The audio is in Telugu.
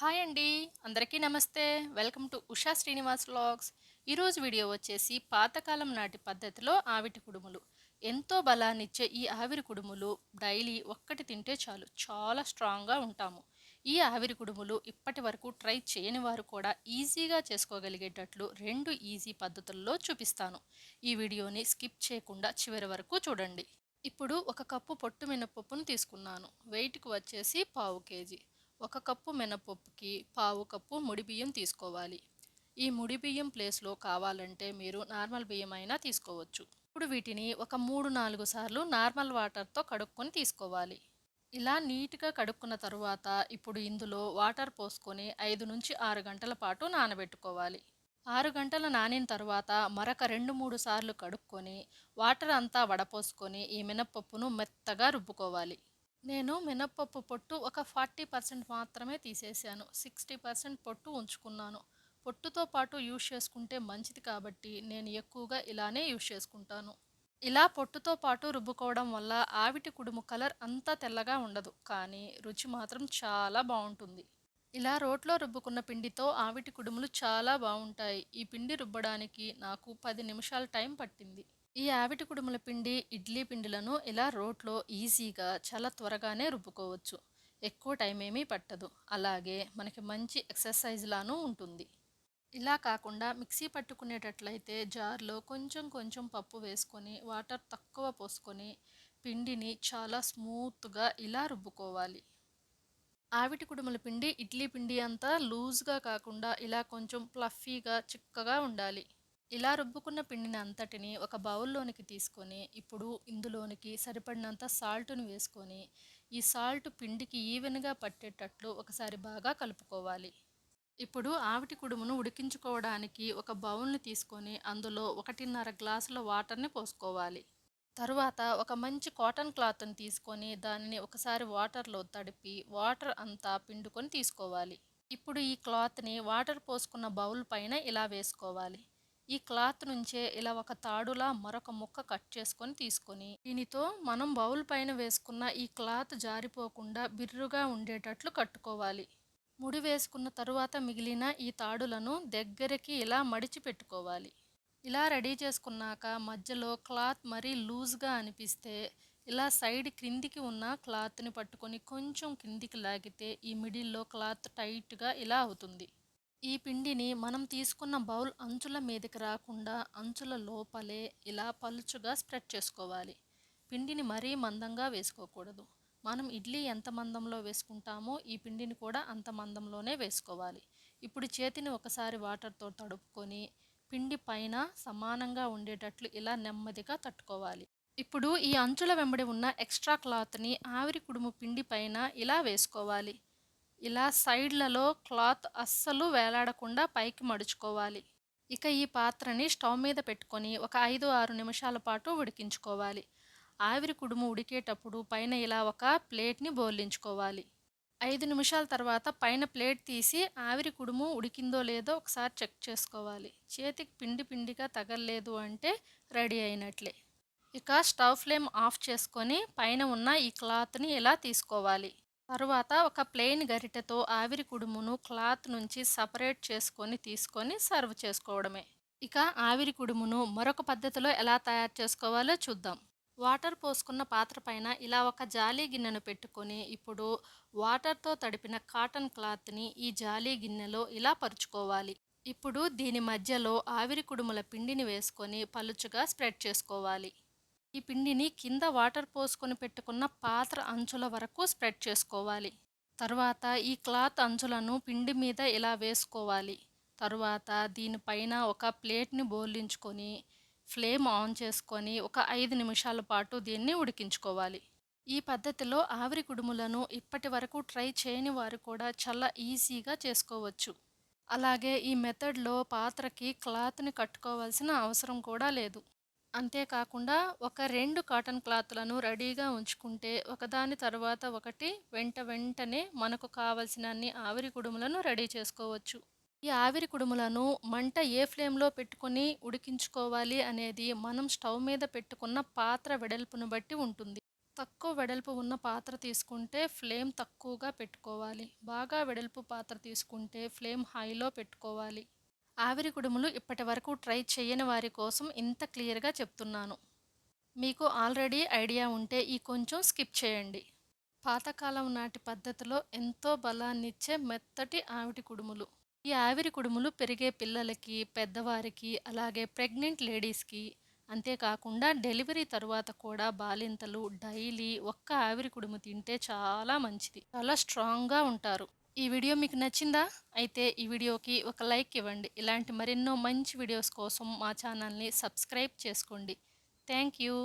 హాయ్ అండి. అందరికీ నమస్తే. Welcome to Usha Srinivas vlogs. ఈరోజు వీడియో వచ్చేసి పాతకాలం నాటి పద్ధతిలో ఆవిటి కుడుములు. ఎంతో బలాన్నిచ్చే ఈ ఆవిరి కుడుములు డైలీ ఒక్కటి తింటే చాలు. చాలా స్ట్రాంగ్గా ఉంటాము. ఈ ఆవిరి కుడుములు ఇప్పటి వరకు ట్రై చేయని వారు కూడా ఈజీగా చేసుకోగలిగేటట్లు రెండు ఈజీ పద్ధతుల్లో చూపిస్తాను. ఈ వీడియోని స్కిప్ చేయకుండా చివరి వరకు చూడండి. ఇప్పుడు ఒక కప్పు పొట్టు మినపప్పును తీసుకున్నాను. వెయిట్కి వచ్చేసి పావు కేజీ. ఒక కప్పు మినపప్పుకి పావు కప్పు ముడి బియ్యం తీసుకోవాలి. ఈ ముడి బియ్యం ప్లేస్లో కావాలంటే మీరు నార్మల్ బియ్యం అయినా తీసుకోవచ్చు. ఇప్పుడు వీటిని ఒక మూడు నాలుగు సార్లు నార్మల్ వాటర్తో కడుక్కొని తీసుకోవాలి. ఇలా నీట్గా కడుక్కున్న తరువాత ఇప్పుడు ఇందులో వాటర్ పోసుకొని ఐదు నుంచి ఆరు గంటల పాటు నానబెట్టుకోవాలి. ఆరు గంటల నానిన తర్వాత మరొక రెండు మూడు సార్లు కడుక్కొని వాటర్ అంతా వడపోసుకొని ఈ మినప్పప్పును మెత్తగా రుబ్బుకోవాలి. నేను మినప్పప్పు పొట్టు ఒక ఫార్టీ పర్సెంట్ మాత్రమే తీసేసాను సిక్స్టీ పర్సెంట్ పొట్టు ఉంచుకున్నాను. పొట్టుతో పాటు యూజ్ చేసుకుంటే మంచిది కాబట్టి నేను ఎక్కువగా ఇలానే యూజ్ చేసుకుంటాను. ఇలా పొట్టుతో పాటు రుబ్బుకోవడం వల్ల ఆవిటి కుడుము కలర్ అంతా తెల్లగా ఉండదు. కానీ రుచి మాత్రం చాలా బాగుంటుంది. ఇలా రోట్లో రుబ్బుకున్న పిండితో ఆవిటి కుడుములు చాలా బాగుంటాయి. ఈ పిండి రుబ్బడానికి నాకు పది నిమిషాల టైం పట్టింది. ఈ ఆవిటి కుడుముల పిండి ఇడ్లీ పిండిలను ఇలా రోట్లో ఈజీగా చాలా త్వరగానే రుబ్బుకోవచ్చు. ఎక్కువ టైం ఏమీ పట్టదు. అలాగే మనకి మంచి ఎక్సర్సైజ్లాను ఉంటుంది. ఇలా కాకుండా మిక్సీ పట్టుకునేటట్లయితే జార్లో కొంచెం కొంచెం పప్పు వేసుకొని వాటర్ తక్కువ పోసుకొని పిండిని చాలా స్మూత్గా ఇలా రుబ్బుకోవాలి. ఆవిటి కుడుముల పిండి ఇడ్లీ పిండి అంతా లూజ్గా కాకుండా ఇలా కొంచెం ప్లఫీగా చిక్కగా ఉండాలి. ఇలా రుబ్బుకున్న పిండిని అంతటిని ఒక బౌల్లోనికి తీసుకొని ఇప్పుడు ఇందులోనికి సరిపడినంత సాల్ట్ను వేసుకొని ఈ సాల్ట్ పిండికి ఈవెన్గా పట్టేటట్లు ఒకసారి బాగా కలుపుకోవాలి. ఇప్పుడు ఆవిటి కుడుమును ఉడికించుకోవడానికి ఒక బౌల్ని తీసుకొని అందులో ఒకటిన్నర గ్లాసుల వాటర్ని పోసుకోవాలి. తరువాత ఒక మంచి కాటన్ క్లాత్ని తీసుకొని దానిని ఒకసారి వాటర్లో తడిపి వాటర్ అంతా పిండుకొని తీసుకోవాలి. ఇప్పుడు ఈ క్లాత్ని వాటర్ పోసుకున్న బౌల్ పైన ఇలా వేసుకోవాలి. ఈ క్లాత్ నుంచే ఇలా ఒక తాడులా మరొక ముక్క కట్ చేసుకొని తీసుకొని దీనితో మనం బౌల్ పైన వేసుకున్న ఈ క్లాత్ జారిపోకుండా బిర్రుగా ఉండేటట్లు కట్టుకోవాలి. ముడి వేసుకున్న తరువాత మిగిలిన ఈ తాడులను దగ్గరికి ఇలా మడిచి పెట్టుకోవాలి. ఇలా రెడీ చేసుకున్నాక మధ్యలో క్లాత్ మరీ లూజ్గా అనిపిస్తే ఇలా సైడ్ క్రిందికి ఉన్న క్లాత్ని పట్టుకొని కొంచెం కిందికి లాగితే ఈ మిడిల్లో క్లాత్ టైట్గా ఇలా అవుతుంది. ఈ పిండిని మనం తీసుకున్న బౌల్ అంచుల మీదకి రాకుండా అంచుల లోపలే ఇలా పలుచుగా స్ప్రెడ్ చేసుకోవాలి. పిండిని మరీ మందంగా వేసుకోకూడదు. మనం ఇడ్లీ ఎంత మందంలో వేసుకుంటామో ఈ పిండిని కూడా అంత మందంలోనే వేసుకోవాలి. ఇప్పుడు చేతిని ఒకసారి వాటర్తో తడుపుకొని పిండి పైన సమానంగా ఉండేటట్లు ఇలా నెమ్మదిగా తట్టుకోవాలి. ఇప్పుడు ఈ అంచుల వెంబడి ఉన్న ఎక్స్ట్రా క్లాత్ని ఆవిరి కుడుము పిండి పైన ఇలా వేసుకోవాలి. ఇలా సైడ్లలో క్లాత్ అస్సలు వేలాడకుండా పైకి మడుచుకోవాలి. ఇక ఈ పాత్రని స్టవ్ మీద పెట్టుకొని ఒక ఐదు ఆరు నిమిషాల పాటు ఉడికించుకోవాలి. ఆవిరి కుడుము ఉడికేటప్పుడు పైన ఇలా ఒక ప్లేట్ని బోర్లించుకోవాలి ఐదు నిమిషాల తర్వాత పైన ప్లేట్ తీసి ఆవిరి కుడుము ఉడికిందో లేదో ఒకసారి చెక్ చేసుకోవాలి. చేతికి పిండి పిండిగా తగలలేదు అంటే రెడీ అయినట్లే. ఇక స్టవ్ ఫ్లేమ్ ఆఫ్ చేసుకొని పైన ఉన్న ఈ క్లాత్ని ఇలా తీసుకోవాలి. తరువాత ఒక ప్లెయిన్ గరిటెతో ఆవిరి కుడుమును క్లాత్ నుంచి సపరేట్ చేసుకొని తీసుకొని సర్వ్ చేసుకోవడమే. ఇక ఆవిరి కుడుమును మరొక పద్ధతిలో ఎలా తయారు చేసుకోవాలో చూద్దాం. వాటర్ పోసుకున్న పాత్ర పైన ఇలా ఒక జాలీ గిన్నెను పెట్టుకొని ఇప్పుడు వాటర్తో తడిపిన కాటన్ క్లాత్ని ఈ జాలీ గిన్నెలో ఇలా పరుచుకోవాలి. ఇప్పుడు దీని మధ్యలో ఆవిరి కుడుముల పిండిని వేసుకొని పలుచుగా స్ప్రెడ్ చేసుకోవాలి. ఈ పిండిని కింద వాటర్ పోసుకొని పెట్టుకున్న పాత్ర అంచుల వరకు స్ప్రెడ్ చేసుకోవాలి. తర్వాత ఈ క్లాత్ అంచులను పిండి మీద ఇలా వేసుకోవాలి. తరువాత దీనిపైన ఒక ప్లేట్ని బోర్లించుకొని ఫ్లేమ్ ఆన్ చేసుకొని ఒక ఐదు నిమిషాల పాటు దీన్ని ఉడికించుకోవాలి. ఈ పద్ధతిలో ఆవిరి కుడుములను ఇప్పటి వరకు ట్రై చేయని వారు కూడా చాలా ఈజీగా చేసుకోవచ్చు. అలాగే ఈ మెథడ్లో పాత్రకి క్లాత్ని కట్టుకోవాల్సిన అవసరం కూడా లేదు. అంతేకాకుండా ఒక రెండు కాటన్ క్లాత్లను రెడీగా ఉంచుకుంటే ఒకదాని తర్వాత ఒకటి వెంట వెంటనే మనకు కావలసినన్ని ఆవిరి కుడుములను రెడీ చేసుకోవచ్చు. ఈ ఆవిరి కుడుములను మంట ఏ ఫ్లేమ్లో పెట్టుకొని ఉడికించుకోవాలి అనేది మనం స్టవ్ మీద పెట్టుకున్న పాత్ర వెడల్పును బట్టి ఉంటుంది. తక్కువ వెడల్పు ఉన్న పాత్ర తీసుకుంటే ఫ్లేమ్ తక్కువగా పెట్టుకోవాలి. బాగా వెడల్పు పాత్ర తీసుకుంటే ఫ్లేమ్ హైలో పెట్టుకోవాలి. ఆవిరి కుడుములు ఇప్పటి వరకు ట్రై చేయని వారి కోసం ఇంత క్లియర్గా చెప్తున్నాను. మీకు ఆల్రెడీ ఐడియా ఉంటే ఈ కొంచెం స్కిప్ చేయండి. పాతకాలం నాటి పద్ధతిలో ఎంతో బలాన్నిచ్చే మెత్తటి ఆవిరి కుడుములు. ఈ ఆవిరి కుడుములు పెరిగే పిల్లలకి పెద్దవారికి అలాగే ప్రెగ్నెంట్ లేడీస్కి అంతేకాకుండా డెలివరీ తరువాత కూడా బాలింతలు డైలీ ఒక్క ఆవిరి కుడుము తింటే చాలా మంచిది. చాలా స్ట్రాంగ్గా ఉంటారు. ఈ వీడియో మీకు నచ్చిందా? అయితే ఈ వీడియోకి ఒక లైక్ ఇవ్వండి. ఇలాంటి మరెన్నో మంచి వీడియోస్ కోసం మా ఛానల్ని సబ్స్క్రైబ్ చేసుకోండి. Thank you.